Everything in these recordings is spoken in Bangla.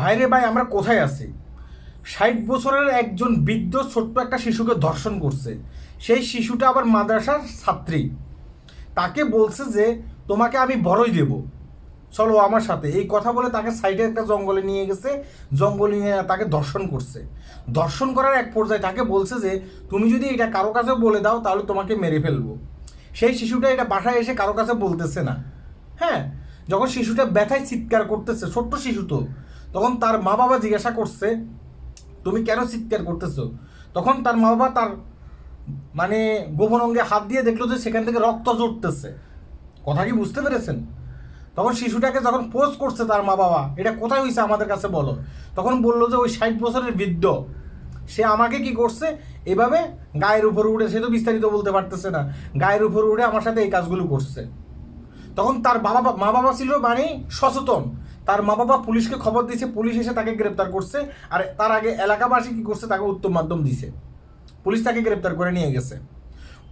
ভাইরে ভাই, আমরা কোথায় আছি? ষাট বছরের একজন বৃদ্ধ ছোট্ট একটা শিশুকে ধর্ষণ করছে। সেই শিশুটা আবার মাদ্রাসার ছাত্রী। তাকে বলছে যে, তোমাকে আমি বড়ই দেব। চলো আমার সাথে। এই কথা বলে তাকে সাইডে একটা জঙ্গলে নিয়ে গেছে। জঙ্গলে নিয়ে তাকে দর্শন করছে। দর্শন করার এক পর্যায়ে তাকে বলছে যে, তুমি যদি এটা কারও কাছে বলে দাও, তাহলে তোমাকে মেরে ফেলব। সেই শিশুটা এটা বাসায় এসে কারও কাছে বলতেছে না। হ্যাঁ যখন শিশুটা ব্যথায় চিৎকার করতেছে, ছোট্ট শিশু তো তখন তার মা বাবা জিজ্ঞাসা করছে, তুমি কেন চিৎকার করতেছো? তখন তার মা বাবা তার মানে গোপন অঙ্গে হাত দিয়ে দেখল যে সেখান থেকে রক্ত জড়তেছে কথা কি বুঝতে পেরেছেন? তখন শিশুটাকে যখন পোস্ট করছে তার মা বাবা এটা কোথায় হয়েছে আমাদের কাছে বলো? তখন বলল যে, ওই ষাট বছরের বৃদ্ধ। সে আমাকে কি করছে? এভাবে গায়ের উপর উঠে সে তো বিস্তারিত বলতে পারতেছে না, গায়ের উপর উঠে আমার সাথে এই কাজগুলো করছে। তখন তার বাবা মা বাবা ছিল মানে সচেতন। তার মা বাবা পুলিশকে খবর দিয়েছে, পুলিশ এসে তাকে গ্রেপ্তার করছে আর তার আগে এলাকাবাসী কি করছে তাকে উত্তম মাধ্যম দিছে। পুলিশ তাকে গ্রেপ্তার করে নিয়ে গেছে।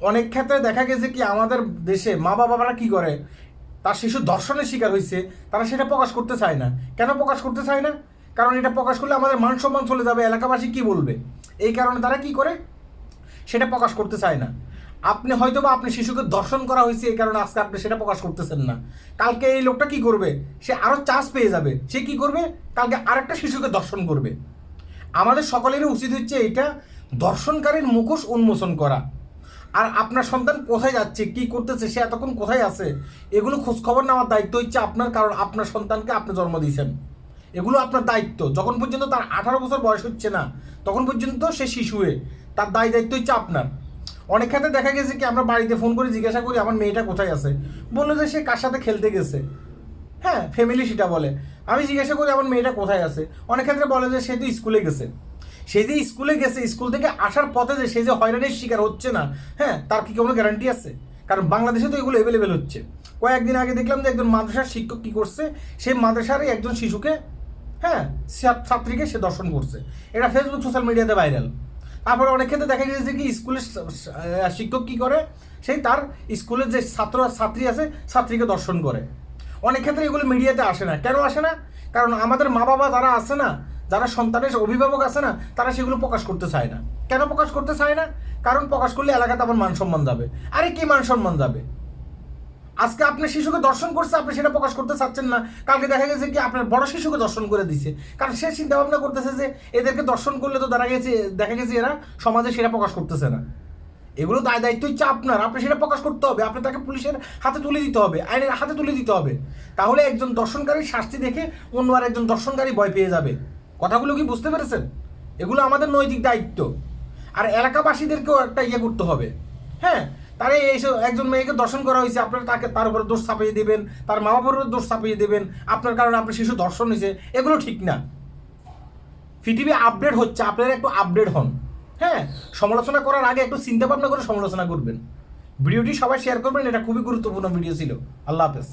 অনেক ক্ষেত্রে দেখা গেছে কি আমাদের দেশে মা বাবারা কি করে, তার শিশু ধর্ষণের শিকার হয়েছে তারা সেটা প্রকাশ করতে চায় না। কেন প্রকাশ করতে চায় না? কারণ এটা প্রকাশ করলে আমাদের মান সম্মান চলে যাবে, এলাকাবাসী কি বলবে? এই কারণে তারা কি করে, সেটা প্রকাশ করতে চায় না। আপনি হয়তো বা আপনি শিশুকে দর্শন করা হয়েছে, এই কারণে আজকে আপনি সেটা প্রকাশ করতেছেন না। কালকে এই লোকটা কি করবে? সে আরও চান্স পেয়ে যাবে। সে কি করবে? কালকে আরেকটা শিশুকে দর্শন করবে। আমাদের সকলেরই উচিত হচ্ছে এটা দর্শনকারীর মুখোশ উন্মোচন করা। আর আপনার সন্তান কোথায় যাচ্ছে, কি করতেছে, সে এতক্ষণ কোথায় আছে, এগুলো খোঁজখবর নেওয়ার দায়িত্ব হচ্ছে আপনার, কারণ আপনার সন্তানকে আপনি জন্ম দিয়েছেন। এগুলো আপনার দায়িত্ব। যখন পর্যন্ত তার আঠারো বছর বয়স হচ্ছে না, তখন পর্যন্ত সে শিশুয়ে তার দায় দায়িত্ব হচ্ছে আপনার। অনেক ক্ষেত্রে দেখা গেছে কি, আমরা বাড়িতে ফোন করে জিজ্ঞাসা করি, আমার মেয়েটা কোথায় আছে? বলল যে সে কার সাথে খেলতে গেছে। হ্যাঁ ফ্যামিলি সেটা বলে। আমি জিজ্ঞাসা করি, আমার মেয়েটা কোথায় আছে? অনেক ক্ষেত্রে বলে যে, সে তো স্কুলে গেছে। সে যে স্কুলে গেছে, স্কুল থেকে আসার পথে যে সে যে হয়রানির শিকার হচ্ছে না হ্যাঁ তার কি কোনো গ্যারান্টি আছে? কারণ বাংলাদেশে তো এগুলো অ্যাভেলেবেল হচ্ছে। কয়েকদিন আগে দেখলাম যে একজন মাদ্রাসার শিক্ষক কি করছে? সেই মাদ্রাসারই একজন শিশুকে হ্যাঁ ছাত- ছাত্রীকে সে দর্শন করছে। এটা ফেসবুক সোশ্যাল মিডিয়াতে ভাইরাল তারপরে অনেক ক্ষেত্রে দেখা গেছে কি, স্কুলের শিক্ষক কি করে? সেই তার স্কুলের যে ছাত্র, ছাত্রী আছে, ছাত্রীকে দর্শন করে। অনেক ক্ষেত্রে এগুলো মিডিয়াতে আসে না। কেন আসে না? কারণ আমাদের মা বাবা যারা আছে না, যারা সন্তানের অভিভাবক আছে না, তারা সেগুলো প্রকাশ করতে চায় না। কেন প্রকাশ করতে চায় না? কারণ প্রকাশ করলে এলাকাতে আমার মান সম্মান যাবে। আরে কি মান সম্মান যাবে? আজকে আপনার শিশুকে দর্শন করছে, আপনি সেটা প্রকাশ করতে চাচ্ছেন না। কালকে দেখা গেছে কি আপনার বড় শিশুকে দর্শন করে দিছে। কারণ সে চিন্তা ভাবনা করতেছে যে এদেরকে দর্শন করলে তো দেখা গেছে দেখা গেছে এরা সমাজে সেটা প্রকাশ করতেছে না। এগুলো দায় দায়িত্ব হচ্ছে আপনার। আপনি সেটা প্রকাশ করতে হবে। আপনি তাকে পুলিশের হাতে তুলে দিতে হবে, আইনের হাতে তুলে দিতে হবে। তাহলে একজন দর্শনকারী শাস্তি দেখে অন্য আর একজন দর্শনকারী ভয় পেয়ে যাবে। কথাগুলো কি বুঝতে পেরেছেন? এগুলো আমাদের নৈতিক দায়িত্ব। আর এলাকাবাসীদেরকেও একটা ইয়ে করতে হবে। হ্যাঁ? তারে এইসব একজন মেয়েকে দর্শন করা হয়েছে, আপনার তাকে তার উপরে দোষ চাপিয়ে দেবেন, তার মা বাবার উপরে দোষ চাপিয়ে দেবেন, আপনার কারণে আপনার শিশু দর্শন হয়েছে, এগুলো ঠিক না। পৃথিবী আপডেট হচ্ছে, আপনারা একটু আপডেট হন। হ্যাঁ সমালোচনা করার আগে একটু চিন্তা ভাবনা করে সমালোচনা করবেন। ভিডিওটি সবাই শেয়ার করবেন, এটা খুবই গুরুত্বপূর্ণ ভিডিও ছিল। আল্লাহ হাফেজ।